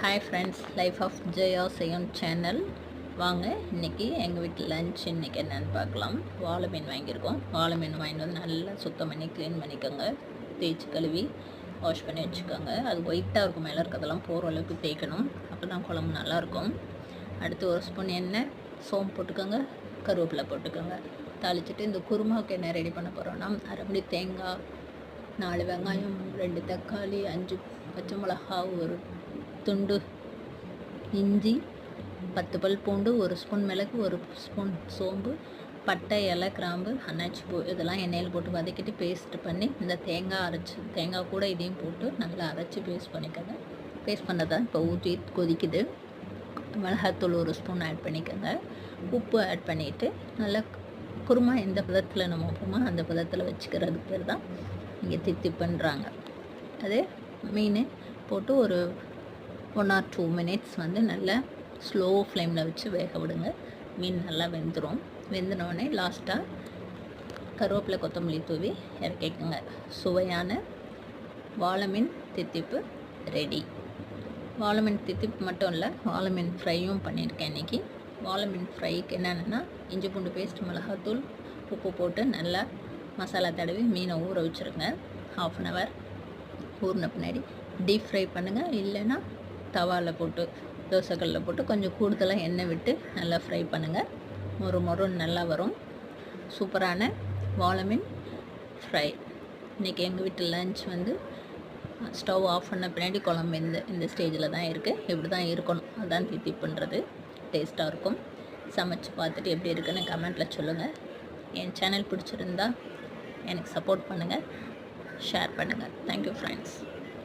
Hi friends life of Jaya செய்யும் channel வாங்க இன்றைக்கி எங்கள் வீட்டில் லஞ்ச் இன்றைக்கி என்னென்னு பார்க்கலாம். வாழை மீன் வாங்கியிருக்கோம். வாழை மீன் வாங்கிட்டு வந்து நல்லா சுத்தம் பண்ணி க்ளீன் பண்ணிக்கோங்க. தேய்ச்சி கழுவி வாஷ் பண்ணி வச்சுக்கோங்க. அது ஒயிட்டாக இருக்கும் மேலே இருக்கிறதெல்லாம் போகிற அளவுக்கு தேய்க்கணும். அப்போ தான் குழம்பு நல்லாயிருக்கும் அடுத்து ஒரு ஸ்பூன் எண்ணெய் சோம்பு போட்டுக்கோங்க கருவேப்பிலை போட்டுக்கோங்க. தாளிச்சிட்டு இந்த குருமாவுக்கு என்ன ரெடி பண்ண போகிறோன்னா அரைமணி தேங்காய் நாலு வெங்காயம் ரெண்டு தக்காளி அஞ்சு பச்சை மிளகா ஒரு துண்டு. இஞ்சி பத்து பல் பூண்டு ஒரு ஸ்பூன் மிளகு ஒரு ஸ்பூன் சோம்பு பட்டை இலை கிராம்பு அன்னாச்சி பூ இதெல்லாம் எண்ணெயில் போட்டு வதக்கிட்டு பேஸ்ட் பண்ணி இந்த தேங்காய் அரைச்சி தேங்காய் கூட இதையும் போட்டு நல்லா அரைச்சி பேஸ்ட் பண்ணிக்கோங்க. பேஸ்ட் பண்ணதான் இப்போ ஊற்றி கொதிக்குது. மிளகாத்தூள் ஒரு ஸ்பூன் ஆட் பண்ணிக்கோங்க. உப்பு ஆட் பண்ணிவிட்டு நல்லா குருமா எந்த பதத்தில் நம்ம வைப்போமோ அந்த பதத்தில் வச்சுக்கிறது பேர் தான். இங்கே தித்தி பண்ணுறாங்க அதே மீன் போட்டு ஒரு ஒன் ஆர் டூ மினிட்ஸ் வந்து நல்லா ஸ்லோ ஃப்ளேமில் வச்சு வேக விடுங்க. மீன் நல்லா வெந்துடும் வெந்தினோடனே லாஸ்ட்டாக கருவேப்பிலை கொத்தமல்லி தூவி இறக்கிக்கோங்க. சுவையான வாழை மீன் தித்திப்பு ரெடி வாழை மீன் தித்திப்பு மட்டும் இல்லை வாழை மீன் ஃப்ரையும் பண்ணியிருக்கேன் இன்றைக்கி வாழை மீன் ஃப்ரைக்கு என்னென்னா இஞ்சி பூண்டு பேஸ்ட் மிளகாத்தூள் உப்பு போட்டு நல்லா மசாலா தடவி மீனை ஊற வச்சுருங்க. ஹாஃப் அன் ஹவர் ஊறின பின்னாடி. டீப் ஃப்ரை பண்ணுங்கள் இல்லைன்னா தவாவில் போட்டு தோசைக்கல்லில் போட்டு கொஞ்சம் கூடுதலாக எண்ணெய் விட்டு நல்லா ஃப்ரை பண்ணுங்கள் மொறு மொறுன்னு நல்லா வரும். சூப்பரான வாழமீன் ஃப்ரை இன்றைக்கி எங்கள் வீட்டு லன்ச் வந்து ஸ்டவ் ஆஃப் பண்ண பின்னாடி குழம்பு இந்த இந்த ஸ்டேஜில் தான் இருக்குது இப்படி தான் இருக்கணும். அதுதான் தித்தி பண்ணுறது டேஸ்ட்டாக இருக்கும். சமைச்சு பார்த்துட்டு எப்படி இருக்குன்னு கமெண்ட்டில் சொல்லுங்கள் என் சேனல் பிடிச்சிருந்தா எனக்கு சப்போர்ட் பண்ணுங்கள் ஷேர் பண்ணுங்கள் தேங்க்யூ ஃப்ரெண்ட்ஸ்